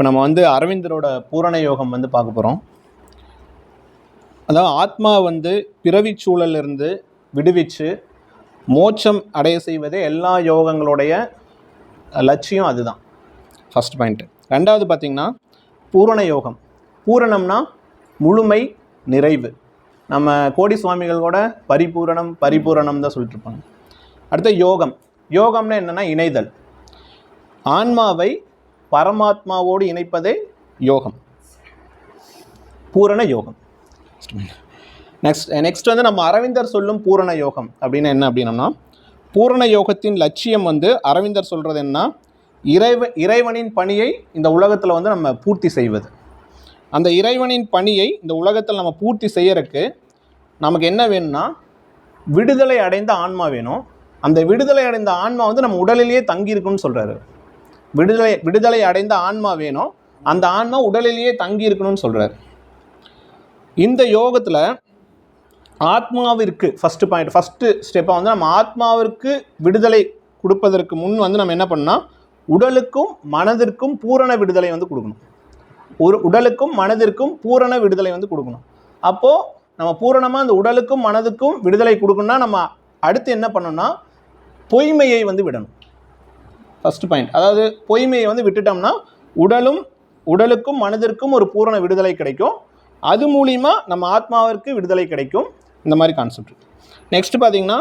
இப்போ நம்ம வந்து அரவிந்தரோட பூரண யோகம் வந்து பார்க்க போகிறோம் அதாவது ஆத்மா வந்து பிறவி சூழலிருந்து விடுவிச்சு மோட்சம் அடைய செய்வதே எல்லா யோகங்களுடைய லட்சியம் அதுதான். ஃபஸ்ட் பாயிண்ட்டு ரெண்டாவது பார்த்திங்கன்னா பூரண யோகம். பூரணம்னா முழுமை நிறைவு. நம்ம கோடி சுவாமிகள் கூட பரிபூரணம் பரிபூரணம் தான் சொல்லிட்டு இருப்பாங்க. அடுத்து யோகம். யோகம்னா என்னென்னா இணைதல். ஆன்மாவை பரமாத்மாவோடு இணைப்பதே யோகம். பூரண யோகம். நெக்ஸ்ட் நெக்ஸ்ட் வந்து நம்ம அரவிந்தர் சொல்லும் பூரண யோகம் அப்படின்னு என்ன அப்படின்னம்னா பூரண யோகத்தின் லட்சியம் வந்து அரவிந்தர் சொல்கிறது என்ன இறைவ இறைவனின் பணியை இந்த உலகத்தில் வந்து நம்ம பூர்த்தி செய்வது. அந்த இறைவனின் பணியை இந்த உலகத்தில் நம்ம பூர்த்தி செய்யறதுக்கு நமக்கு என்ன வேணும்னா விடுதலை அடைந்த ஆன்மா வேணும். அந்த விடுதலை அடைந்த ஆன்மா வந்து நம்ம உடலிலேயே தங்கியிருக்குன்னு சொல்கிறாரு விடுதலை விடுதலை அடைந்த ஆன்மா வேணும். அந்த ஆன்மா உடலிலேயே தங்கி இருக்கணும்னு சொல்கிறார் இந்த யோகத்தில் ஆத்மாவிற்கு ஃபஸ்ட்டு பாயிண்ட் ஃபஸ்ட்டு ஸ்டெப்பாக வந்து நம்ம ஆத்மாவிற்கு விடுதலை கொடுப்பதற்கு முன் வந்து நம்ம என்ன பண்ணால் உடலுக்கும் மனதிற்கும் பூரண விடுதலை வந்து கொடுக்கணும். ஒரு உடலுக்கும் மனதிற்கும் பூரண விடுதலை வந்து கொடுக்கணும். அப்போது நம்ம பூரணமாக அந்த உடலுக்கும் மனதுக்கும் விடுதலை கொடுக்கணும்னா நம்ம அடுத்து என்ன பண்ணோம்னா பொய்மையை வந்து விடணும். ஃபஸ்ட் பாயிண்ட் அதாவது பொய்மையை வந்து விட்டுட்டோம்னா உடலும் உடலுக்கும் மனதிற்கும் ஒரு பூரண விடுதலை கிடைக்கும். அது மூலிமா நம்ம ஆத்மாவிற்கு விடுதலை கிடைக்கும். இந்த மாதிரி கான்செப்ட் நெக்ஸ்ட் பார்த்தீங்கன்னா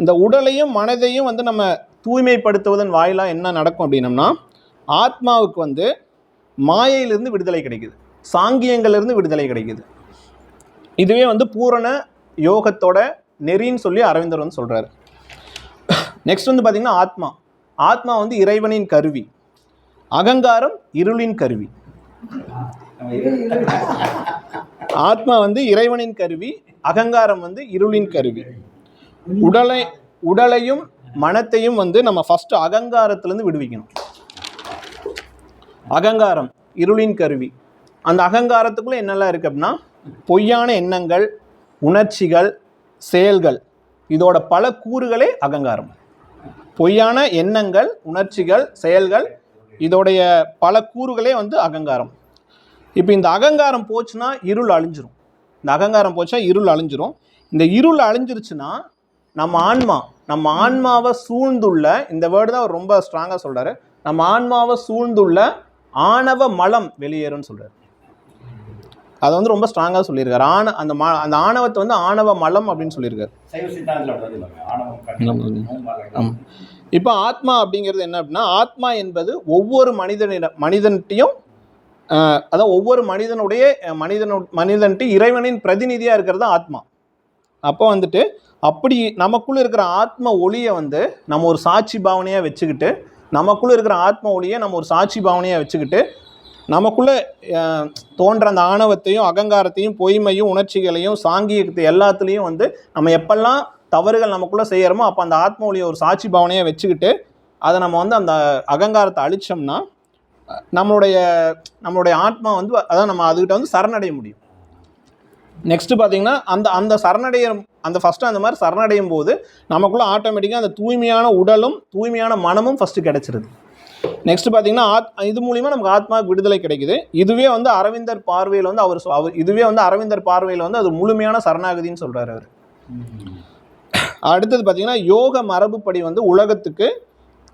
இந்த உடலையும் மனதையும் வந்து நம்ம தூய்மைப்படுத்துவதன் வாயிலாக என்ன நடக்கும் அப்படின்னம்னா ஆத்மாவுக்கு வந்து மாயையிலிருந்து விடுதலை கிடைக்குது. சாங்கியங்கள்லேருந்து விடுதலை கிடைக்குது. இதுவே வந்து பூரண யோகத்தோட நெறின்னு சொல்லி அரவிந்தர் வந்து சொல்கிறாரு நெக்ஸ்ட் வந்து பார்த்திங்கன்னா ஆத்மா. ஆத்மா வந்து இறைவனின் கருவி. அகங்காரம் இருளின் கருவி. ஆத்மா வந்து இறைவனின் கருவி அகங்காரம் வந்து இருளின் கருவி. உடலை உடலையும் மனத்தையும் வந்து நம்ம ஃபஸ்ட்டு அகங்காரத்திலேருந்து விடுவிக்கணும். அகங்காரம் இருளின் கருவி. அந்த அகங்காரத்துக்குள்ளே என்னெல்லாம் இருக்குது அப்படின்னா பொய்யான எண்ணங்கள் உணர்ச்சிகள் செயல்கள் இதோட பல கூறுகளே அகங்காரம். பொய்யான எண்ணங்கள் உணர்ச்சிகள் செயல்கள் இதோடைய பல கூறுகளே வந்து அகங்காரம். இப்போ இந்த அகங்காரம் போச்சுன்னா இருள் அழிஞ்சிரும். இந்த அகங்காரம் போச்சா இருள் அழிஞ்சிரும். இந்த இருள் அழிஞ்சிருச்சுன்னா நம்ம ஆன்மா நம்ம ஆன்மாவை சூழ்ந்துள்ள இந்த வேர்டு தான் அவர் ரொம்ப ஸ்ட்ராங்காக சொல்கிறாரு நம்ம ஆன்மாவை சூழ்ந்துள்ள ஆணவ மலம் வெளியேறும்னு சொல்கிறார் அதை வந்து ரொம்ப ஸ்ட்ராங்காக சொல்லியிருக்காரு. ஆண அந்த மா அந்த ஆணவத்தை வந்து ஆணவ மலம் அப்படின்னு சொல்லியிருக்காரு. ஆமாம் இப்போ ஆத்மா அப்படிங்கிறது என்ன அப்படின்னா ஆத்மா என்பது ஒவ்வொரு மனிதனிட மனிதன்ட்டையும் அதாவது ஒவ்வொரு மனிதனுடைய மனிதனு மனிதன்ட்டு இறைவனின் பிரதிநிதியாக இருக்கிறது ஆத்மா. அப்போ வந்துட்டு அப்படி நமக்குள்ள இருக்கிற ஆத்ம ஒளியை வந்து நம்ம ஒரு சாட்சி பாவனையாக வச்சுக்கிட்டு நமக்குள்ள இருக்கிற ஆத்ம ஒளியை நம்ம ஒரு சாட்சி பாவனையாக வச்சுக்கிட்டு நமக்குள்ள தோன்ற அந்த ஆணவத்தையும் அகங்காரத்தையும் பொய்மையும் உணர்ச்சிகளையும் சாங்கியத்தை எல்லாத்துலேயும் வந்து நம்ம எப்பெல்லாம் தவறுகள் நமக்குள்ளே செய்கிறோமோ அப்போ அந்த ஆத்ம ஒளியை ஒரு சாட்சி பாவனையாக வச்சுக்கிட்டு அதை நம்ம வந்து அந்த அகங்காரத்தை அழிச்சோம்னா நம்மளுடைய நம்மளுடைய ஆத்மா வந்து அதான் நம்ம அதுக்கிட்ட வந்து சரணடைய முடியும். நெக்ஸ்ட்டு பார்த்தீங்கன்னா அந்த அந்த சரணடைய அந்த ஃபஸ்ட்டு அந்த மாதிரி சரணடையும் போது நமக்குள்ள ஆட்டோமேட்டிக்காக அந்த தூய்மையான உடலும் தூய்மையான மனமும் ஃபஸ்ட்டு கிடச்சிருது. நெக்ஸ்ட் பார்த்தீங்கன்னா ஆத் இது மூலிமா நமக்கு ஆத்மா விடுதலை கிடைக்குது. இதுவே வந்து அரவிந்தர் பார்வையில் வந்து அவர் சொ- அவர் இதுவே வந்து அரவிந்தர் பார்வையில் வந்து அது முழுமையான சரணாகதின்னு சொல்கிறார் அவர். அடுத்தது பார்த்தீங்கன்னா யோக மரபுப்படி வந்து உலகத்துக்கு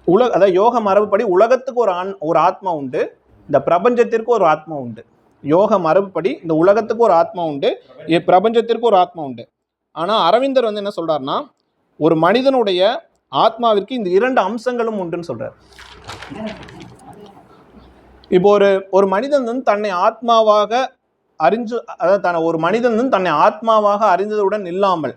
உலக அதாவது யோக மரபுப்படி உலகத்துக்கு ஒரு ஆண் ஒரு ஆத்மா உண்டு. இந்த பிரபஞ்சத்திற்கு ஒரு ஆத்மா உண்டு. யோக மரபுப்படி இந்த உலகத்துக்கு ஒரு ஆத்மா உண்டு. பிரபஞ்சத்திற்கு ஒரு ஆத்மா உண்டு. ஆனால் அரவிந்தர் வந்து என்ன சொல்கிறாருன்னா ஒரு மனிதனுடைய ஆத்மாவிற்கு இந்த இரண்டு அம்சங்களும் உண்டுன்னு சொல்கிறார் இப்போ ஒரு ஒரு மனிதன் வந்து தன்னை ஆத்மாவாக அறிஞ்சு அதாவது தன்னை ஒரு மனிதன் வந்து தன்னை ஆத்மாவாக அறிந்ததுடன் இல்லாமல்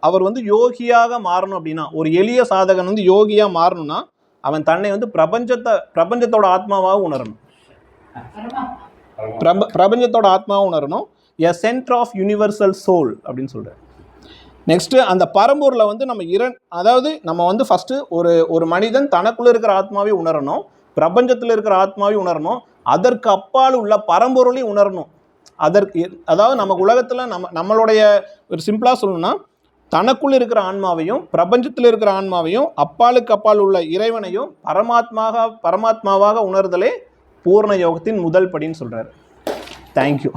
அவர் வந்து யோகியாக மாறணும் அப்படின்னா ஒரு எளிய சாதகன் வந்து யோகியாக மாறணும்னா அவன் தன்னை வந்து பிரபஞ்சத்தை பிரபஞ்சத்தோட ஆத்மாவாக உணரணும். பிரப பிரபஞ்சத்தோட ஆத்மாவை உணரணும். A centre of universal soul அப்படின்னு சொல்கிறேன் நெக்ஸ்ட்டு அந்த பரம்பூரில் வந்து நம்ம இரண் அதாவது நம்ம வந்து ஃபஸ்ட்டு ஒரு ஒரு மனிதன் தனக்குள்ளே இருக்கிற ஆத்மாவை உணரணும் பிரபஞ்சத்தில் இருக்கிற ஆத்மாவை உணரணும் அதற்கு அப்பால் உள்ள பரம்பொருளையும் உணரணும். அதற்கு அதாவது நம்ம உலகத்தில் நம்ம நம்மளுடைய ஒரு சிம்பிளாக சொல்லணும்னா தனக்குள் இருக்கிற ஆன்மாவையும் பிரபஞ்சத்தில் இருக்கிற ஆன்மாவையும் அப்பாலுக்கு அப்பால் உள்ள இறைவனையும் பரமாத்மாக பரமாத்மாவாக உணர்தலே பூர்ண யோகத்தின் முதல் படின்னு சொல்கிறாரு தேங்க்யூ